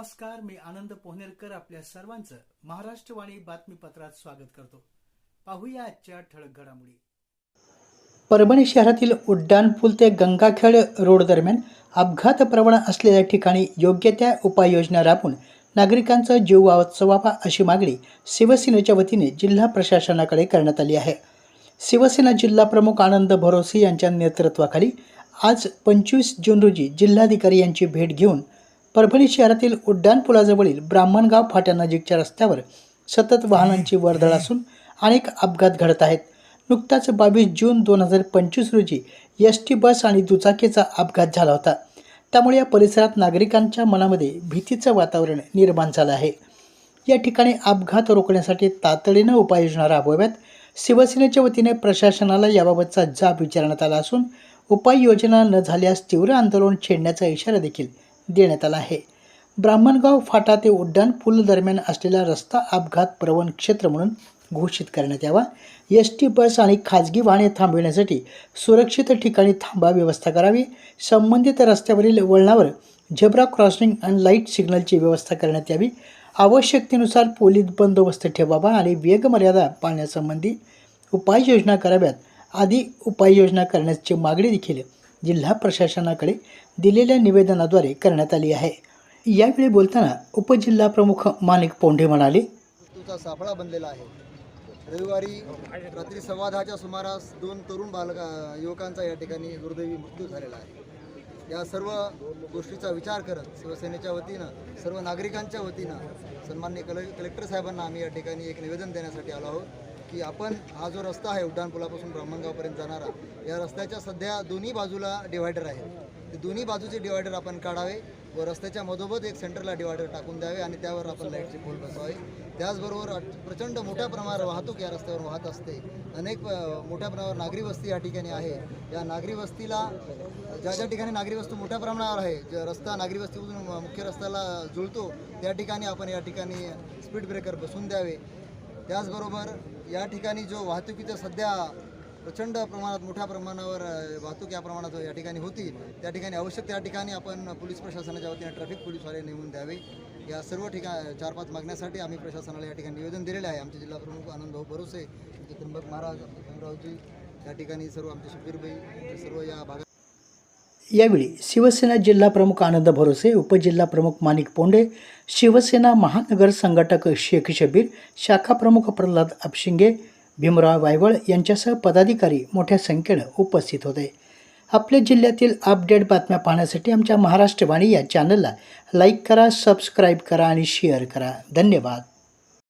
नमस्कार मी आनंद पोहनेरकर आपल्या सर्वांचं महाराष्ट्रवाणी बातमीपत्रात स्वागत करतो. पाहूया आजच्या ठळक घडामोडी. परभणी शहरातील उड्डाणपूल ते गंगाखेड रोड दरम्यान अपघात प्रवण असलेल्या ठिकाणी योग्य त्या उपाययोजना राबवून नागरिकांचा जीव वाचवावा अशी मागणी शिवसेनेच्या वतीने जिल्हा प्रशासनाकडे करण्यात आली आहे. शिवसेना जिल्हा प्रमुख आनंद भरोसे यांच्या नेतृत्वाखाली आज पंचवीस जून रोजी जिल्हाधिकारी यांची भेट घेऊन परभणी शहरातील उड्डाणपुलाजवळील ब्राह्मणगाव फाट्यानजीकच्या रस्त्यावर सतत वाहनांची वर्दळ असून अनेक अपघात घडत आहेत. नुकताच बावीस जून दोन हजार पंचवीस रोजी एस टी बस आणि दुचाकीचा अपघात झाला होता. त्यामुळे या परिसरात नागरिकांच्या मनामध्ये भीतीचं वातावरण निर्माण झालं आहे. या ठिकाणी अपघात रोखण्यासाठी तातडीनं उपाययोजना राबवाव्यात. शिवसेनेच्या वतीने प्रशासनाला याबाबतचा जाब विचारण्यात आला असून उपाययोजना न झाल्यास तीव्र आंदोलन छेडण्याचा इशारा देखील देण्यात आला आहे. ब्राह्मणगाव फाटा ते उड्डाण पूल दरम्यान असलेला रस्ता अपघात प्रवण क्षेत्र म्हणून घोषित करण्यात यावा. एस टी बस आणि खाजगी वाहने थांबविण्यासाठी सुरक्षित ठिकाणी थांबा व्यवस्था करावी. संबंधित रस्त्यावरील वळणावर झेब्रा क्रॉसिंग आणि लाइट सिग्नलची व्यवस्था करण्यात यावी. आवश्यकतेनुसार पोलीस बंदोबस्त ठेवावा आणि वेगमर्यादा पाळण्यासंबंधी उपाययोजना कराव्यात. आदी उपाययोजना करण्याची मागणी देखील जिल्हा प्रशासनाकडे दिलेल्या निवेदनाद्वारे करण्यात आली आहे. यावेळी बोलताना उपजिल्हा प्रमुख माणिक पोंढे म्हणाले मृत्यूचा सापळा बनलेला आहे. रविवारी रात्री सव्वा दहाच्या सुमारास दोन तरुण बालका युवकांचा या ठिकाणी दुर्दैवी मृत्यू झालेला आहे. या सर्व गोष्टीचा विचार करत शिवसेनेच्या वतीनं सर्व नागरिकांच्या वतीनं सन्मान्य कले कलेक्टर साहेबांना आम्ही या ठिकाणी एक निवेदन देण्यासाठी आलो आहोत. की आपण हा जो रस्ता आहे उड्डाणपुलापासून ब्राह्मणगावपर्यंत जाणारा या रस्त्याच्या सध्या दोन्ही बाजूला डिवायडर आहेत. ते दोन्ही बाजूचे डिवायडर आपण काढावे व रस्त्याच्या मधोमध एक सेंटरला डिवायडर टाकून द्यावे आणि त्यावर आपण लाईटचे पोल बसवावे. त्याचबरोबर प्रचंड मोठ्या प्रमाणावर वाहतूक या रस्त्यावर वाहत असते. अनेक मोठ्या प्रमाणावर नागरी वस्ती या ठिकाणी आहे. या नागरी वस्तीला ज्या ज्या ठिकाणी नागरी वस्तू मोठ्या प्रमाणावर आहे ज रस्ता नागरी वस्तीमधून मुख्य रस्त्याला जुळतो त्या ठिकाणी आपण या ठिकाणी स्पीड ब्रेकर बसून द्यावे. त्याचबरोबर या ठिकाणी जो वाहतुकीचा सध्या प्रचंड प्रमाणात मोठ्या प्रमाणावर वाहतूक या प्रमाणात या ठिकाणी होती त्या ठिकाणी आवश्यक त्या ठिकाणी आपण पोलीस प्रशासनाच्या वतीने ट्रॅफिक पोलीसवाले नेमून द्यावे. या सर्व ठिकाण चार पाच मागण्यासाठी आम्ही प्रशासनाला या ठिकाणी निवेदन दिलेले आहे. आमचे जिल्हा प्रमुख आनंदभाऊ भरोसे त्र्यंबक महाराज भीमरावजी या ठिकाणी सर्व आमचे शब्बीरबाई सर्व या भागात यावेळी शिवसेना जिल्हा प्रमुख आनंद भरोसे उपजिल्हा प्रमुख माणिक पोंडे शिवसेना महानगर संघटक शेख शबीर शाखा प्रमुख प्रल्हाद अपशिंगे भीमराव वायवळ यांच्यासह पदाधिकारी मोठ्या संख्येनं उपस्थित होते. आपल्या जिल्ह्यातील अपडेट बातम्या पाहण्यासाठी आमच्या महाराष्ट्रवाणी या चॅनलला लाईक करा सबस्क्राईब करा आणि शेअर करा. धन्यवाद.